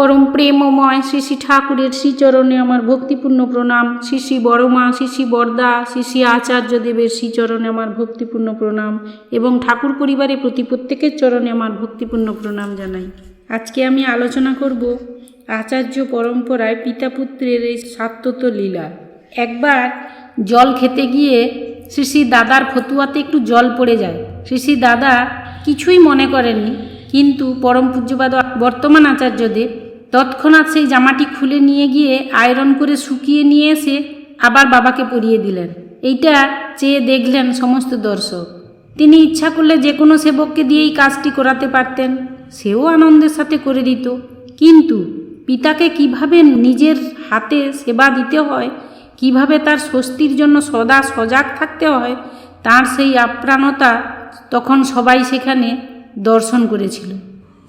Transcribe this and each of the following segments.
পরম প্রেমময় শ্রী শ্রী ঠাকুরের শ্রীচরণে আমার ভক্তিপূর্ণ প্রণাম। শ্রী শ্রী বড়মা শ্রী শ্রী বরদা শ্রী শ্রী আচার্যদেবের শ্রীচরণে আমার ভক্তিপূর্ণ প্রণাম এবং ঠাকুর পরিবারের প্রতি প্রত্যেকের চরণে আমার ভক্তিপূর্ণ প্রণাম জানাই। আজকে আমি আলোচনা করব আচার্য পরম্পরায় পিতা পুত্রের এই সাত্যত লীলা। একবার জল খেতে গিয়ে শ্রী শ্রী দাদার ফতুয়াতে একটু জল পড়ে যায়। শ্রী শ্রী দাদা কিছুই মনে করেননি, কিন্তু পরম পূজ্যবাদ বর্তমান আচার্যদেব তৎক্ষণাৎ সেই জামাটি খুলে নিয়ে গিয়ে আয়রন করে শুকিয়ে নিয়ে এসে আবার বাবাকে পরিয়ে দিলেন। এইটা চেয়ে দেখলেন সমস্ত দর্শক। তিনি ইচ্ছা করলে যে কোনো সেবককে দিয়ে এই কাজটি করাতে পারতেন। সেও আনন্দের সাথে করে দিত। কিন্তু পিতাকে কীভাবে নিজের হাতে সেবা দিতে হয়, কীভাবে তার স্বস্তির জন্য সদা সজাগ থাকতে হয়, তার সেই আপ্রাণতা তখন সবাই সেখানে দর্শন করেছিল।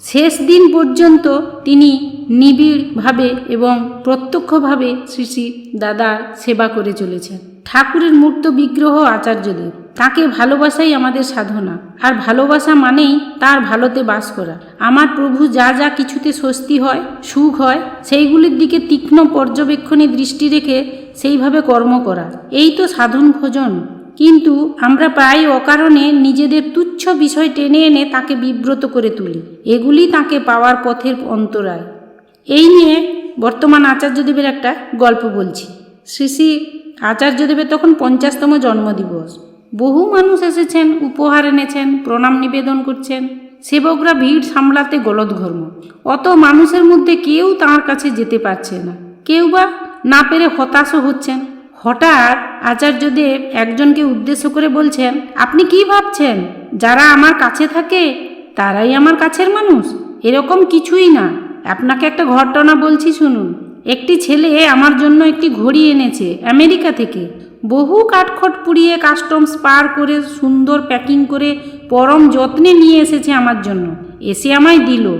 শেষ দিন পর্যন্ত তিনি নিবিড়ভাবে এবং প্রত্যক্ষভাবে শ্রী শ্রী দাদার সেবা করে চলেছেন। ঠাকুরের মূর্ত বিগ্রহ আচার্যদেব। তাকে ভালোবাসাই আমাদের সাধনা। আর ভালোবাসা মানেই তার ভালোতে বাস করা। আমার প্রভু যা যা কিছুতে স্বস্তি হয়, সুখ হয়, সেইগুলির দিকে তীক্ষ্ণ পর্যবেক্ষণে দৃষ্টি রেখে সেইভাবে কর্ম করা। এই তো সাধন ভোজন। কিন্তু আমরা প্রায় অকারণে নিজেদের তুচ্ছ বিষয় টেনে এনে তাকে বিব্রত করে তুলি। এগুলি তাকে পাওয়ার পথের অন্তরায়। এই নিয়ে বর্তমান আচার্যদেবের একটা গল্প বলছি। শ্রী শ্রী আচার্যদেবের তখন পঞ্চাশতম জন্মদিবস। বহু মানুষ এসেছেন, উপহার এনেছেন, প্রণাম নিবেদন করছেন। সেবকরা ভিড় সামলাতে গলদঘর্ম। অত মানুষের মধ্যে কেউ তাঁর কাছে যেতে পারছে না। কেউ বা না পেরে হতাশও হচ্ছেন। হঠাৎ আচার্যদেব একজনকে উদ্দেশ্য করে বলছেন, আপনি কি ভাবছেন? যারা আমার কাছে থাকে, তারাই আমার কাছের মানুষ। এরকম কিছুই না। আপনাকে একটা ঘটনা বলছি শুনুন। একটি ছেলে আমার জন্য একটি ঘড়ি এনেছে আমেরিকা থেকে। বহু কাঠখট পুড়িয়ে কাস্টমস পার করে সুন্দর প্যাকিং করে পরম যত্নে নিয়ে এসেছে আমার জন্য। এসে আমায় দিল।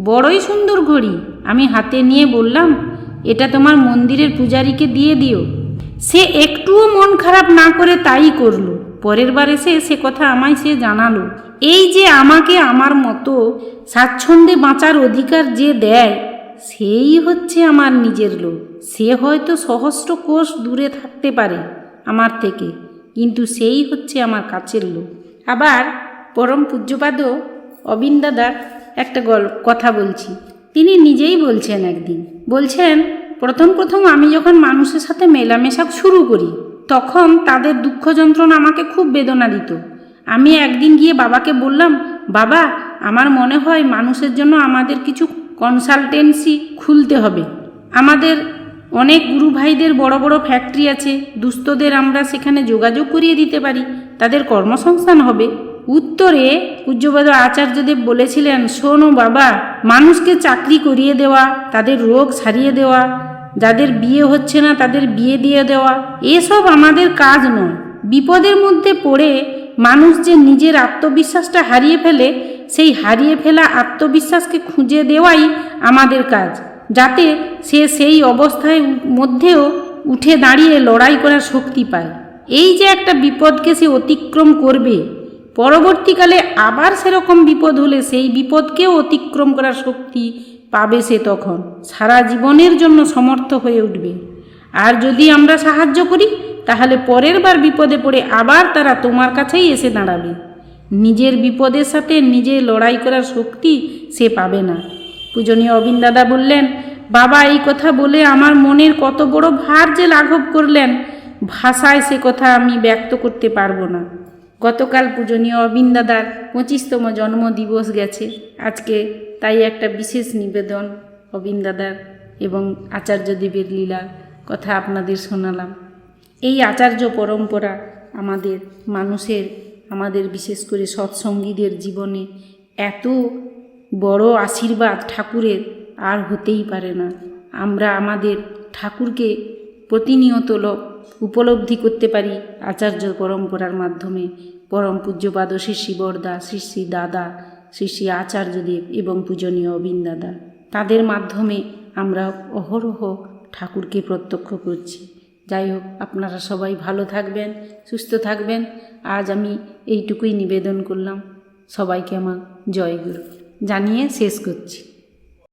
বড়ই সুন্দর ঘড়ি। আমি হাতে নিয়ে বললাম, এটা তোমার মন্দিরের পূজারীকে দিয়ে দিও। সে একটুও মন খারাপ না করে তাই করল। পরের বার এসে সে কথা আমায় সে জানালো। এই যে আমাকে আমার মতো স্বাচ্ছন্দ্যে বাঁচার অধিকার যে দেয়, সেই হচ্ছে আমার নিজের লোক সে হয়তো সহস্র কোষ দূরে থাকতে পারে আমার থেকে, কিন্তু সেই হচ্ছে আমার কাছের লোক আবার পরম পূজ্যপাদ অবিন দাদার একটা গল, কথা বলছি। তিনি নিজেই বলছেন একদিন, বলছেন, প্রথম প্রথম আমি যখন মানুষের সাথে মেলামেশা শুরু করি, তখন তাদের দুঃখ যন্ত্রণা আমাকে খুব বেদনা দিত। আমি একদিন গিয়ে বাবাকে বললাম, বাবা আমার মনে হয় মানুষের জন্য আমাদের কিছু কনসালটেন্সি খুলতে হবে। আমাদের অনেক গুরু ভাইদের বড় বড় ফ্যাক্টরি আছে, দুস্থদের আমরা সেখানে যোগাযোগ করিয়ে দিতে পারি, তাদের কর্মসংস্থান হবে। উত্তরে পূজ্যবাদ আচার্যদেব বলেছিলেন, শোনো বাবা, মানুষকে চাকরি করিয়ে দেওয়া, তাদের রোগ সারিয়ে দেওয়া, যাদের বিয়ে হচ্ছে না তাদের বিয়ে দিয়ে দেওয়া, এসব আমাদের কাজ নয়। বিপদের মধ্যে পড়ে মানুষ যে নিজের আত্মবিশ্বাসটা হারিয়ে ফেলে সেই হারিয়ে ফেলা আত্মবিশ্বাসকে খুঁজে দেওয়াই আমাদের কাজ, যাতে সে সেই অবস্থায় মধ্যেও উঠে দাঁড়িয়ে লড়াই করার শক্তি পায়। এই যে একটা বিপদকে সে অতিক্রম করবে, পরবর্তীকালে আবার সেরকম বিপদ হলে সেই বিপদকেও অতিক্রম করার শক্তি পাবে সে তখন। সারা জীবনের জন্য সমর্থ হয়ে উঠবে। আর যদি আমরা সাহায্য করি, তাহলে পরের বার বিপদে পড়ে আবার তারা তোমার কাছেই এসে দাঁড়াবে। নিজের বিপদের সাথে নিজে লড়াই করার শক্তি সে পাবে না। পূজনীয় অবিন দাদা বললেন, বাবা, এই কথা বলে আমার মনের কত বড় ভার যে লাঘব করলেন, ভাষায় সে কথা আমি ব্যক্ত করতে পারব না। গতকাল পূজনীয় অবিন দাদার পঁচিশতম জন্মদিবস গেছে। আজকে তাই একটা বিশেষ নিবেদন অবিন দাদার এবং আচার্যদেবের লীলার কথা আপনাদের শোনালাম। এই আচার্য পরম্পরা আমাদের মানুষের আমাদের বিশেষ করে সৎসঙ্গীদের জীবনে এত বড় আশীর্বাদ ঠাকুরের আর হতেই পারে না। আমরা আমাদের ঠাকুরকে প্রতিনিয়ত উপলব্ধি করতে পারি আচার্য পরম্পরার মাধ্যমে। পরম পূজ্যপাদ শ্রী বরদা শ্রী শ্রী দাদা, শ্রী শ্রী আচার্যদেব এবং পূজনীয় অবিন দাদা তাদের মাধ্যমে আমরা অহরহ ঠাকুরকে প্রত্যক্ষ করছি। যাই হোক, আপনারা সবাই ভালো থাকবেন, সুস্থ থাকবেন। আজ আমি এইটুকুই নিবেদন করলাম। সবাইকে আমার জয়গুরু জানিয়ে শেষ করছি।